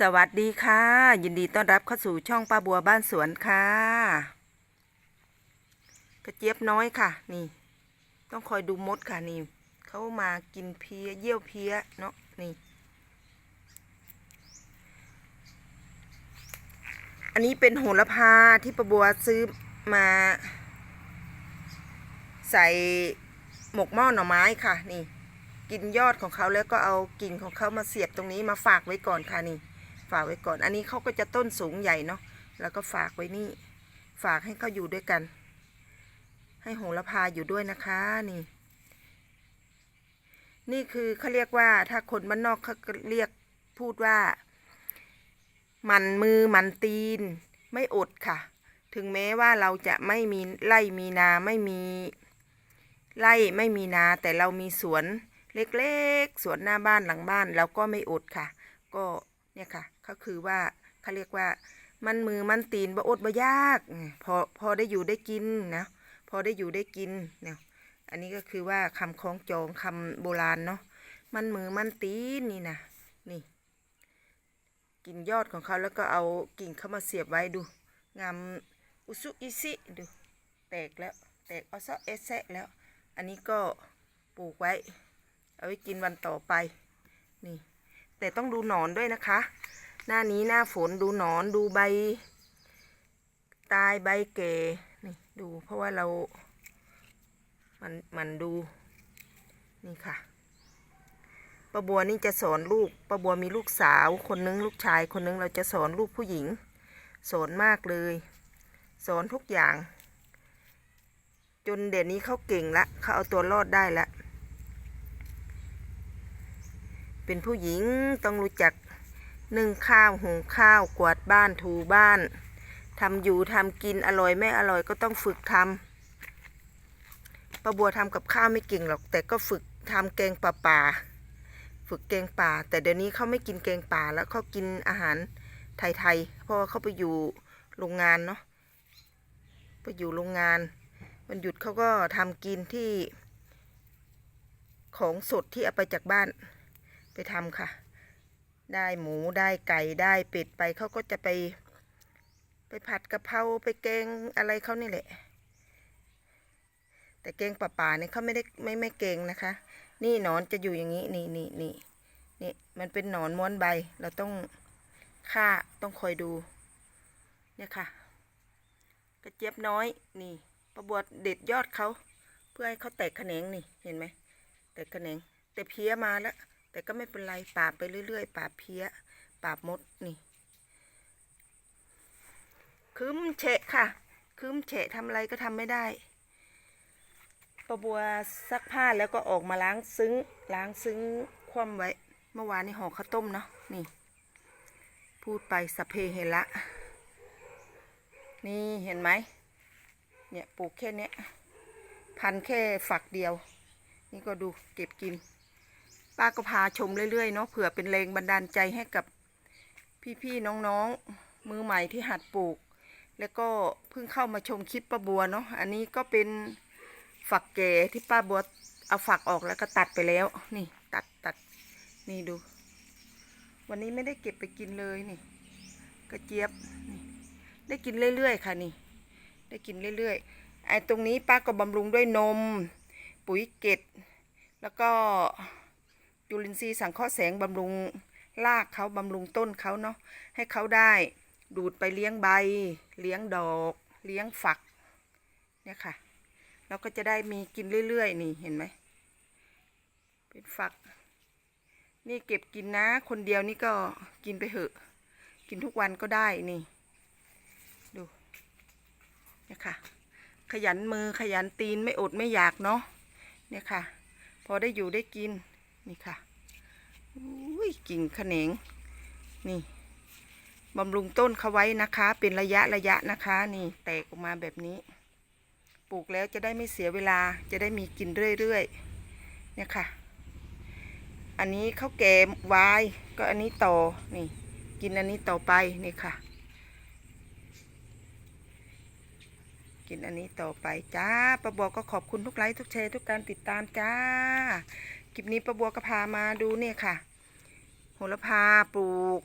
สวัสดีค่ะ ยินดีต้อนรับเข้าสู่ช่องป้าบัวบ้านสวนค่ะกระเจี๊ยบน้อยค่ะ นี่ ต้องคอยดูมดค่ะนี่เขามากินเพี้ยเยี่ยวเพี้ยเนาะนี่ อันนี้เป็นโหระพาที่ป้าบัวซื้อมา ใส่หมกหม้อหน่อไม้ค่ะ นี่ กินยอดของเขาแล้วก็เอากิ่งของเขามาเสียบตรงนี้มาฝากไว้ก่อนค่ะนี่ ฝากไว้ก่อน อันนี้เขาก็จะต้นสูงใหญ่เนาะแล้วก็ฝากไว้นี่ ฝากให้เขาอยู่ด้วยกัน ให้โหระพาอยู่ด้วยนะคะนี่ นี่คือเขาเรียกว่าถ้าคนบ้านนอกเขาเรียกพูดว่า มันมือมันตีน ไม่อดค่ะ ถึงแม้ว่าเราจะไม่มีไร่มีนาไม่มีไร่ไม่มีนาแต่เรามีสวนเล็กๆ สวนหน้าบ้านหลังบ้านเราก็ไม่อดค่ะ ก็ เนี่ยค่ะก็คือว่าเขาเรียกว่า มันมือมันตีนบ่อดบ่ยาก พอพอได้อยู่ได้กินนะพอได้อยู่ได้กินเนี่ยอันนี้ก็คือว่าคำคล้องจองคำโบราณเนาะมันมือมันตีนนี่นะนี่ กินยอดของเขาแล้วก็เอากิ่งเข้ามาเสียบไว้ดู งามอุซุอิซิดู แตกแล้วแตกเอซะเอสแซะแล้ว อันนี้ก็ปลูกไว้ เอาไว้กินวันต่อไปนี่ แต่ต้องดูหนอนด้วยนะคะ หน้านี้หน้าฝนดูหนอนดูใบ ตายใบแก่นี่ดูเพราะว่าเรา มันมันดู นี่ค่ะป้าบัวนี่จะสอนลูกป้าบัวมีลูกสาวคนนึงลูกชายคนนึงเราจะสอนลูกผู้หญิง สอนมากเลย สอนทุกอย่าง จนเดี๋ยวนี้เขาเก่งละเขาเอาตัวรอดได้ละ เป็นผู้หญิงต้องรู้จักนึ่งข้าวหุงข้าวกวาดบ้านถูบ้านทำอยู่ทำกินอร่อยไม่อร่อยก็ต้องฝึกทำป้าบัวทำกับข้าวไม่เก่งหรอก แต่ก็ฝึกทำแกงป่าป่าฝึกแกงป่า แต่เดี๋ยวนี้เขาไม่กินแกงป่าแล้วเขากินอาหารไทยๆเพราะว่าเขาไปอยู่โรงงานเนาะไปอยู่โรงงานวันหยุดเขาก็ทำกินที่ของสดที่เอาไปจากบ้าน ไปทำค่ะ ได้หมูได้ไก่ได้เป็ดไปเขาก็จะไป ไปผัดกะเพราไปแกงอะไรเขานี่แหละ แต่แกงป่าๆเนี่ยเขาไม่ได้ไม่ไม่เกงนะคะ นี่หนอนจะอยู่อย่างนี้นี่นี่นี่นี่มันเป็นหนอนม้วนใบเราต้องฆ่าต้องคอยดู เนี่ยค่ะ กระเจี๊ยบน้อยนี่ประบวดเด็ดยอดเขาเพื่อให้เขาแตกแขนงนี่เห็นไหมแตกแหนงแต่เพี้ยมาแล้ว แต่ก็ไม่เป็นไรปราบไปเรื่อยๆปราบเพี้ยปราบมดนี่คืมเฉะค่ะ คืมเฉะทำอะไรก็ทำไม่ได้ประบัวซักผ้าแล้วก็ออกมาล้างซึ้งล้างซึ้งคว่ำไว้ เมื่อวานนี้ห่อข้าวต้มเนาะนี่ พูดไปสพเพเฮระนี่เห็นไหมเนี่ยปลูกแค่เนี้ยพันแค่ฝักเดียว นี่ก็ดูเก็บกิน ป้าก็พาชมเรื่อยๆเนาะเผื่อเป็นแรงบันดาลใจให้กับพี่ๆน้องๆ มือใหม่ที่หัดปลูก แล้วก็เพิ่งเข้ามาชมคลิปป้าบัวเนาะอันนี้ก็เป็นฝักแก่ที่ป้าบัวเอาฝักออกแล้วก็ตัดไปแล้ว นี่ตัดตัดนี่ดู วันนี้ไม่ได้เก็บไปกินเลยนี่ กระเจี๊ยบนี่ได้กินเรื่อยๆค่ะนี่ ได้กินเรื่อยๆไอ้ตรงนี้ป้าก็บำรุงด้วยนม ปุ๋ยเกตแล้วก็ จุลินทรีย์สังเคราะห์แสงบำรุงรากเขาบำรุงต้นเขาเนาะให้เขาได้ดูดไปเลี้ยงใบ เลี้ยงดอก เลี้ยงฝักเนี่ยค่ะเราก็จะได้มีกินเรื่อยๆ นี่เห็นไหมเป็นฝัก นี่เก็บกินนะ คนเดียวนี่ก็กินไปเถอะ กินทุกวันก็ได้นี่ ดูเนี่ยค่ะ ขยันมือขยันตีนไม่อดไม่อยากเนาะเนี่ยค่ะ พอได้อยู่ได้กิน นี่ค่ะอุ้ยกิ่งแขนงนี่บำรุงต้นเขาไว้นะคะ เป็นระยะระยะนะคะ นี่แตกออกมาแบบนี้ ปลูกแล้วจะได้ไม่เสียเวลาจะได้มีกินเรื่อยๆเนี่ยค่ะ อันนี้ข้าวแกงวายก็อันนี้ต่อนี่ กินอันนี้ต่อไปนี่ค่ะ กินอันนี้ต่อไปจ้าประบัวก็ขอบคุณทุกไลค์ทุกแชร์ทุกการติดตามจ้า คลิปนี้ประบัวก็พามาดูเนี่ยค่ะ โหระพาปลูก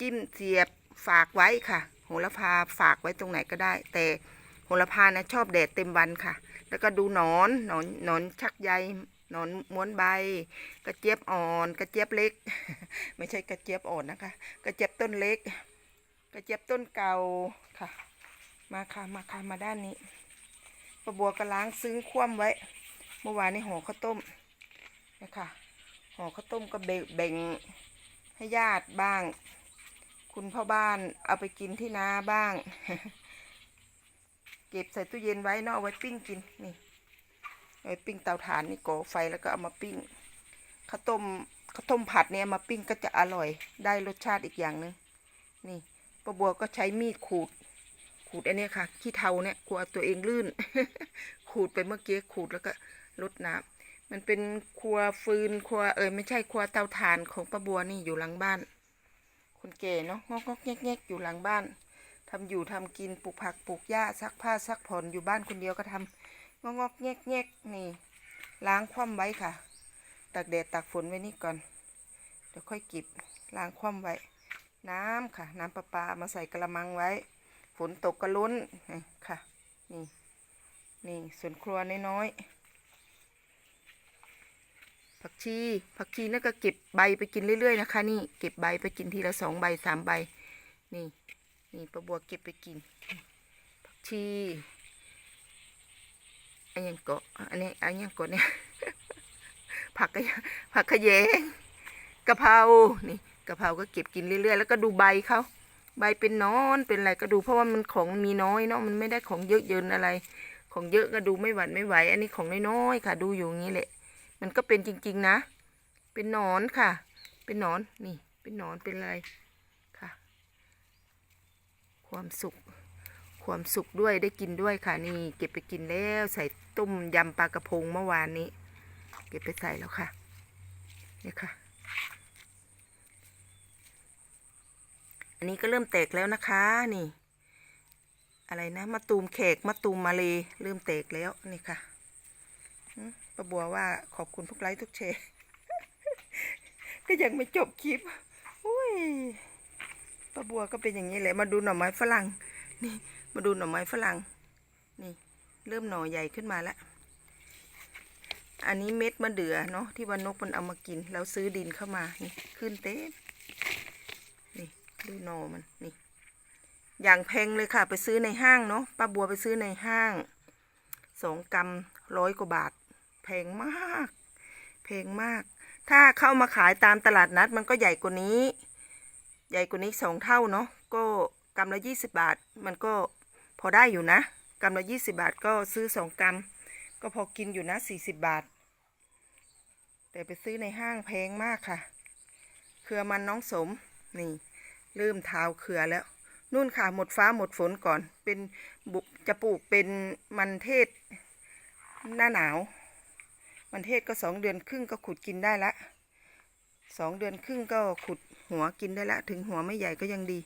จิ้มเสียบฝากไว้ค่ะ โหระพาฝากไว้ตรงไหนก็ได้ แต่โหระพานะชอบแดดเต็มวันค่ะ แล้วก็ดูหนอนหนอนหนอนชักใยหนอนม้วนใบ กระเจี๊ยบอ่อน กระเจี๊ยบเล็ก ไม่ใช่กระเจี๊ยบอ่อนนะคะ กระเจี๊ยบต้นเล็ก กระเจี๊ยบต้นเก่าค่ะ มาค่ะมาค่ะมาด้านนี้ประบัวก็ล้างซึ้งคว่ำไว้ เมื่อวานนี้ห่อข้าวต้ม นะคะห่อข้าวต้มก็แบ่งให้ญาติบ้าง คุณพ่อบ้านเอาไปกินที่นาบ้าง เก็บใส่ตู้เย็นไว้เนอะเอาไว้ปิ้งกินนี่เอาไว้ปิ้งเตาถ่านนี่ก่อไฟแล้วก็เอามาปิ้งข้าวต้มข้าวต้มผัดเนี่ยมาปิ้งก็จะอร่อยได้รสชาติอีกอย่างหนึ่งนี่ป้าบัวก็ใช้มีดขูด ขูดอันนี้ค่ะขี้เทาเนี่ยกลัวตัวเองลื่น ขูดไปเมื่อกี้ขูดแล้วก็ลดน้ำ มันเป็นครัวฟืนครัวเออไม่ใช่ครัวเตาถ่านของป้าบัวนี่อยู่หลังบ้าน คนแก่เนาะงอกงอกแงกแงกอยู่หลังบ้านทำอยู่ทำกินปลูกผักปลูกหญ้าซักผ้าซักผ่อนอยู่บ้านคนเดียวก็ทำงอกงอกแงกแงกนี่ล้างคว่ำไว้ค่ะตากแดดตากฝนไว้นี่ก่อนเดี๋ยวค่อยเก็บล้างคว่ำไว้ น้ำค่ะ น้ำประปามาใส่กระมังไว้ ฝนตกก็ล้นค่ะนี่นี่ส่วนครัวน้อยๆ ผักชีผักชีนั่นก็เก็บใบไปกินเรื่อยๆนะคะ นี่เก็บใบไปกินทีละสองใบสามใบ นี่นี่ประบัวเก็บไปกิน ผักชีอันยังเกาะอันนี้อันยังเกาะเนี่ยผักกะผักขยงกะเพรานี่กะเพราก็เก็บกินเรื่อยๆ แล้วก็ดูใบเขาใบเป็นนอนเป็นอะไรก็ดูเพราะว่ามันของมีน้อยเนาะมันไม่ได้ของเยอะเยินอะไร ของเยอะก็ดูไม่หวัดไม่ไหว อันนี้ของน้อยๆค่ะ ดูอยู่อย่างนี้แหละ มันก็เป็นจริง ๆ นะ เป็นหนอนค่ะ เป็นหนอนนี่ เป็นหนอนเป็นอะไรค่ะ ความสุข ความสุขด้วยได้กินด้วยค่ะ นี่ เก็บไปกินแล้วใส่ต้มยำปลากระพงเมื่อวานนี้ เก็บไปใส่แล้วค่ะนี่ค่ะ อันนี้ก็เริ่มแตกแล้วนะคะนี่ อะไรนะมะตูมแขกมะตูมมาเลยเริ่มแตกแล้วนี่ค่ะ ป้าบัวว่าขอบคุณทุกไลค์ทุกแชร์ก็ยังไม่จบคลิปอุ้ยป้าบัวก็เป็นอย่างนี้แหละ มาดูหน่อไม้ฝรั่ง นี่ มาดูหน่อไม้ฝรั่ง นี่ เริ่มหน่อใหญ่ขึ้นมาแล้วอันนี้เม็ดมะเดื่อเนาะที่วันนกมันเอามากินแล้วซื้อดินเข้ามา นี่ ขึ้นเต็มนี่ดูหนอมัน นี่ อย่างแพงเลยค่ะ ไปซื้อในห้างเนาะป้าบัวไปซื้อในห้าง สองกรัมร้อยกว่าบาท แพงมาก แพงมาก ถ้าเข้ามาขายตามตลาดนัดมันก็ใหญ่กว่านี้ ใหญ่กว่านี้สองเท่าเนาะ ก็กรัมละยี่สิบาท มันก็พอได้อยู่นะกรัมละยี่สิบาทก็ซื้อสองกรัมก็พอกินอยู่นะสี่สิบบาท แต่ไปซื้อในห้างแพงมากค่ะ เครือมันน้องสม นี่เริ่มเท้าเครือแล้วนู่นค่ะหมดฟ้าหมดฝนก่อน เป็นบุจะปลูกเป็นมันเทศหน้าหนาว มันเทศก็สองเดือนครึ่งก็ขุดกินได้ละสองเดือนครึ่งก็ขุดหัวกินได้ละ ถึงหัวไม่ใหญ่ก็ยังดี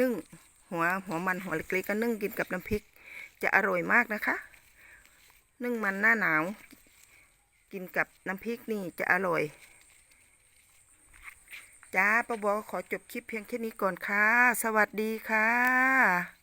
นึ่งหัวหัวมันหัวเล็กๆก็นึ่งกินกับน้ำพริก จะอร่อยมากนะคะ นึ่งมันหน้าหนาว กินกับน้ำพริกนี่จะอร่อยจ้าป้าบัวก็ขอจบคลิปเพียงแค่นี้ก่อนค่ะ สวัสดีค่ะ